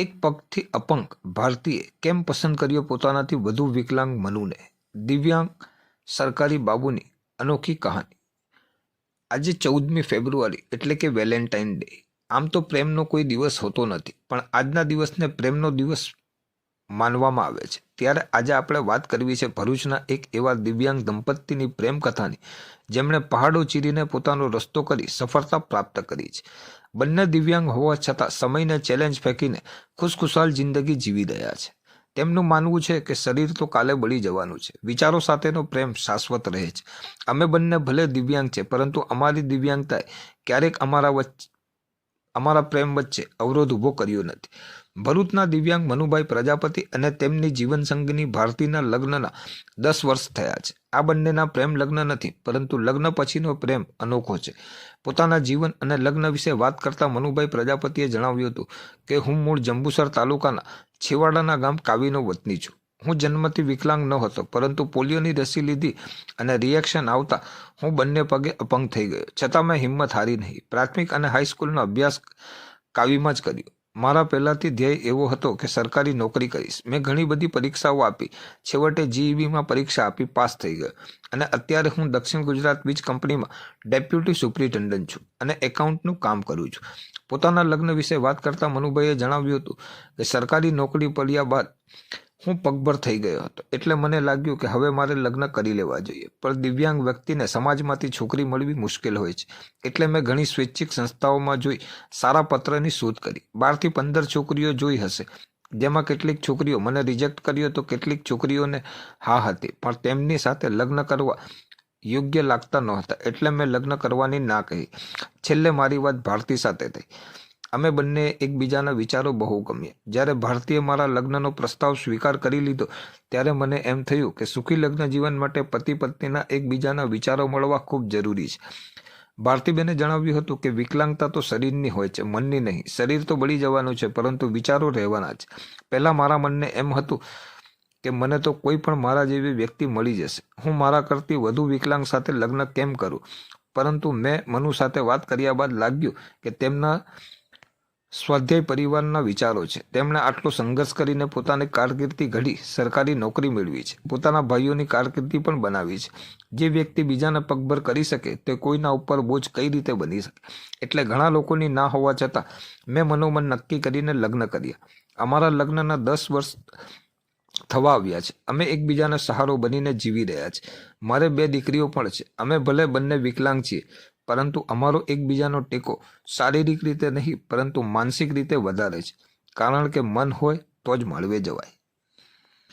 એક પગથી અપંગ ભારતીએ કેમ પસંદ કર્યો પોતાનાથી વધુ વિકલાંગ મનુને? દિવ્યાંગ સરકારી બાબુની અનોખી કહાની. આજે ચૌદમી ફેબ્રુઆરી એટલે કે વેલેન્ટાઇન ડે. આમ તો પ્રેમનો કોઈ દિવસ હોતો નથી, પણ આજના દિવસને પ્રેમનો દિવસ માનવામાં આવે છે. ત્યારે આજે આપણે વાત કરવી છે ભરૂચના એક એવા દિવ્યાંગ દંપતીની પ્રેમ કથાની, જેમણે પહાડો ચીરીને પોતાનો રસ્તો કરી સફળતા પ્રાપ્ત કરી છે. બંને દિવ્યાંગ હોવા છતાં સમયને ચેલેન્જ ફેંકીને ખુશખુશાલ જિંદગી જીવી રહ્યા છે. તેમનું માનવું છે કે શરીર તો કાલે બળી જવાનું છે. વિચારો સાથેનો પ્રેમ શાશ્વત રહે છે. અમે બંને ભલે દિવ્યાંગ છે, પરંતુ અમારી દિવ્યાંગતાએ ક્યારેક અમારા વચ્ચે, અમારા પ્રેમ વચ્ચે અવરોધ ઊભો કર્યો નથી. ભરૂચના દિવ્યાંગ મનુભાઈ પ્રજાપતિ અને તેમની જીવનસંગીની ભારતીના લગ્નના દસ વર્ષ થયા છે. આ બંનેના પ્રેમ લગ્ન નથી, પરંતુ લગ્ન પછીનો પ્રેમ અનોખો છે. પોતાના જીવન અને લગ્ન વિશે વાત કરતા મનુભાઈ પ્રજાપતિએ જણાવ્યું હતું કે, હું મૂળ જંબુસર તાલુકાના છેવાડાના ગામ કાવીનો વતની છું. હું જન્મથી વિકલાંગ ન હતો, પરંતુ પોલિયોની રસી લીધી અને રિએક્શન આવતા હું બંને પગે અપંગ થઈ ગયો. છતાં મેં હિંમત હારી નહીં. પ્રાથમિક અને હાઈસ્કૂલનો અભ્યાસ કાવીમાં જ કર્યો. મારા પહેલાંથી ધ્યેય એવો હતો કે સરકારી નોકરી કરીશ. મેં ઘણી બધી પરીક્ષાઓ આપી. છેવટે જીઈબીમાં પરીક્ષા આપી, પાસ થઈ ગયો. અને અત્યારે હું દક્ષિણ ગુજરાત વીજ કંપનીમાં ડેપ્યુટી સુપ્રિન્ટેન્ડન્ટ છું અને એકાઉન્ટનું કામ કરું છું. પોતાના લગ્ન વિશે વાત કરતા મનુભાઈએ જણાવ્યું હતું કે, સરકારી નોકરી પડ્યા બાદ હું પગભર થઈ ગયો હતો. એટલે મને લાગ્યું કે હવે મારે લગ્ન કરી લેવા જોઈએ. પણ દિવ્યાંગ વ્યક્તિને સમાજમાંથી છોકરી મળવી મુશ્કેલ હોય છે. એટલે મેં ઘણી સ્વૈચ્છિક સંસ્થાઓમાં જોઈ સારા પત્રની શોધ કરી. બારથી પંદર છોકરીઓ જોઈ હશે. જેમાં કેટલીક છોકરીઓ મને રિજેક્ટ કર્યો તો કેટલીક છોકરીઓને હા હતી. પણ તેમની સાથે લગ્ન કરવા યોગ્ય લાગતા નહોતા. એટલે મેં લગ્ન કરવાની ના કહી. છેલ્લે મારી વાત ભારતી સાથે થઈ. અમે બંને એકબીજાના વિચારો બહુ ગમ્યા. જ્યારે ભારતીએ મારા લગ્નનો પ્રસ્તાવ સ્વીકાર કરી લીધો, ત્યારે મને એમ થયું કે સુખી લગ્ન જીવન માટે પતિ પત્નીના એકબીજાના વિચારો મળવા ખૂબ જરૂરી છે. ભારતીબેને જણાવ્યું હતું કે વિકલાંગતા તો શરીરની હોય છે, મનની નહીં. શરીર તો બળી જવાનું છે, પરંતુ વિચારો રહેવાના છે. પહેલાં મારા મનને એમ હતું કે મને તો કોઈ પણ મારા જેવી વ્યક્તિ મળી જશે. હું મારા કરતી વધુ વિકલાંગ સાથે લગ્ન કેમ કરું? પરંતુ મેં મનુ સાથે વાત કર્યા બાદ લાગ્યું કે તેમના સ્વાધ્યાય પરિવારના વિચારો છે. તેમણે આટલો સંઘર્ષ કરીને પોતાની કારકિર્દી ઘડી સરકારી નોકરી મેળવી છે. પોતાના ભાઈઓની કારકિર્દી પણ બનાવી છે. જે વ્યક્તિ બીજાને પગભર કરી શકે તે કોઈના ઉપર બોજ કઈ રીતે બની શકે? એટલે ઘણા લોકોની ના હોવા છતાં મેં મનોમન નક્કી કરીને લગ્ન કર્યા. અમારા લગ્નના દસ વર્ષ થવા આવ્યા છે. અમે એકબીજાનો સહારો બનીને જીવી રહ્યા છે. મારે બે દીકરીઓ પણ છે. અમે ભલે બંને વિકલાંગ છીએ પરંતુ અમારો એકબીજાનો ટેકો શારીરિક રીતે નહીં, પરંતુ માનસિક રીતે વધારે છે. કારણ કે મન હોય તો જ મળવે જવાય.